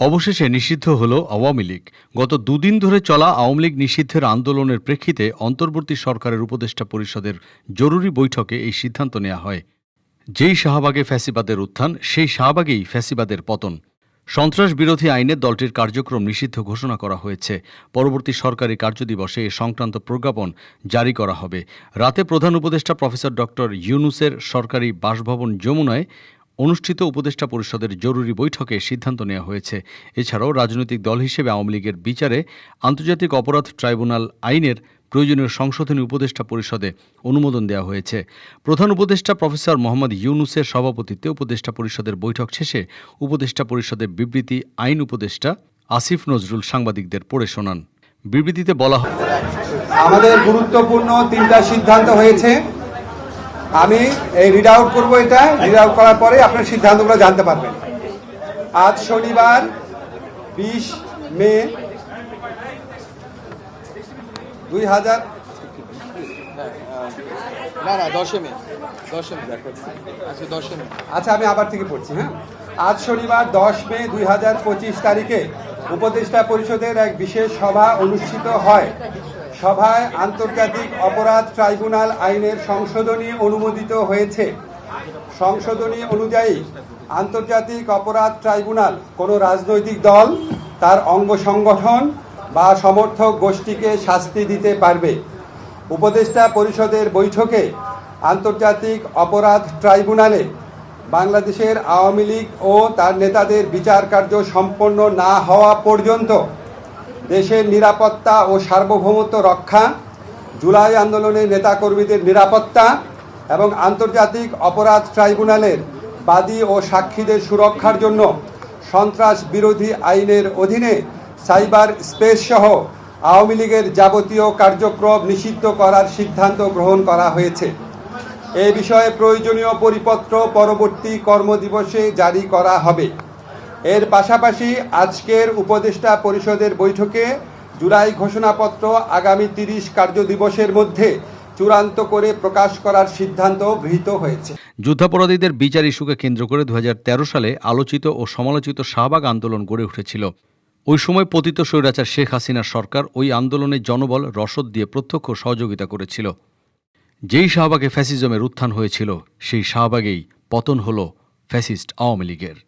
অবশেষে নিষিদ্ধ হল আওয়ামী লীগ। গত দুদিন ধরে চলা আওয়ামী লীগ নিষিদ্ধের আন্দোলনের প্রেক্ষিতে অন্তর্বর্তী সরকারের উপদেষ্টা পরিষদের জরুরি বৈঠকে এই সিদ্ধান্ত নেওয়া হয়। যেই শাহবাগে ফ্যাসিবাদের উত্থান, সেই শাহবাগেই ফ্যাসিবাদের পতন। সন্ত্রাস বিরোধী আইনে দলটির কার্যক্রম নিষিদ্ধ ঘোষণা করা হয়েছে। পরবর্তী সরকারি কার্যদিবসে এ সংক্রান্ত প্রজ্ঞাপন জারি করা হবে। রাতে প্রধান উপদেষ্টা প্রফেসর ডক্টর ইউনুসের সরকারি বাসভবন যমুনায় অনুষ্ঠিত উপদেষ্টা পরিষদের জরুরি বৈঠকে সিদ্ধান্ত নেওয়া হয়েছে। এছাড়াও রাজনৈতিক দল হিসেবে আওয়ামী লীগের বিচারে আন্তর্জাতিক অপরাধ ট্রাইব্যুনাল আইনের প্রয়োজনীয় সংশোধনী উপদেষ্টা পরিষদে অনুমোদন দেওয়া হয়েছে। প্রধান উপদেষ্টা প্রফেসর মোহাম্মদ ইউনুসের সভাপতিত্বে উপদেষ্টা পরিষদের বৈঠক শেষে উপদেষ্টা পরিষদের বিবৃতি আইন উপদেষ্টা আসিফ নজরুল সাংবাদিকদের পড়ে শোনান। বিবৃতিতে বলা হয় আমাদের গুরুত্বপূর্ণ তিনটা সিদ্ধান্ত হয়েছে। আমি এই রিড আউট করব এটা রিড আউট করার পরে আপনার সিদ্ধান্তগুলো জানতে পারবেন। আজ শনিবার বিশ মে দুই হাজার না আচ্ছা আচ্ছা আমি আবার থেকে পড়ছি হ্যাঁ? আজ শনিবার দশ মে দুই হাজার পঁচিশ তারিখে উপদেষ্টা পরিষদের এক বিশেষ সভা অনুষ্ঠিত হয়। সভায় আন্তর্জাতিক অপরাধ ট্রাইব্যুনাল আইনের সংশোধনী অনুমোদিত হয়েছে। সংশোধনী অনুযায়ী আন্তর্জাতিক অপরাধ ট্রাইব্যুনাল কোনো রাজনৈতিক দল, তার অঙ্গ সংগঠন বা সমর্থক গোষ্ঠীকে শাস্তি দিতে পারবে। উপদেষ্টা পরিষদের বৈঠকে আন্তর্জাতিক অপরাধ ট্রাইব্যুনালে বাংলাদেশের আওয়ামী লীগ ও তার নেতাদের বিচার কার্য সম্পন্ন না হওয়া পর্যন্ত দেশের নিরাপত্তা ও সার্বভৌমত্ব রক্ষা, জুলাই আন্দোলনের নেতাকর্মীদের নিরাপত্তা এবং আন্তর্জাতিক অপরাধ ট্রাইব্যুনালের বাদী ও সাক্ষীদের সুরক্ষার জন্য সন্ত্রাস বিরোধী আইনের অধীনে সাইবার স্পেস সহ আওয়ামী লীগের যাবতীয় কার্যক্রম নিষিদ্ধ করার সিদ্ধান্ত গ্রহণ করা হয়েছে। এ বিষয়ে প্রয়োজনীয় পরিপত্র পরবর্তী কর্মদিবসে জারি করা হবে। এর পাশাপাশি আজকের উপদেষ্টা পরিষদের বৈঠকে জুলাই ঘোষণাপত্র আগামী তিরিশ কার্যদিবসের মধ্যে চূড়ান্ত করে প্রকাশ করার সিদ্ধান্ত গৃহীত হয়েছে। যুদ্ধাপরাধীদের বিচার ইস্যুকে কেন্দ্র করে দু হাজার তেরো সালে আলোচিত ও সমালোচিত শাহবাগ আন্দোলন গড়ে উঠেছিল। ওই সময় পতিত স্বৈরাচার শেখ হাসিনার সরকার ওই আন্দোলনে জনবল, রসদ দিয়ে প্রত্যক্ষ সহযোগিতা করেছিল। যেই শাহবাগে ফ্যাসিজমের উত্থান হয়েছিল, সেই শাহবাগেই পতন হল ফ্যাসিস্ট আওয়ামী লীগের।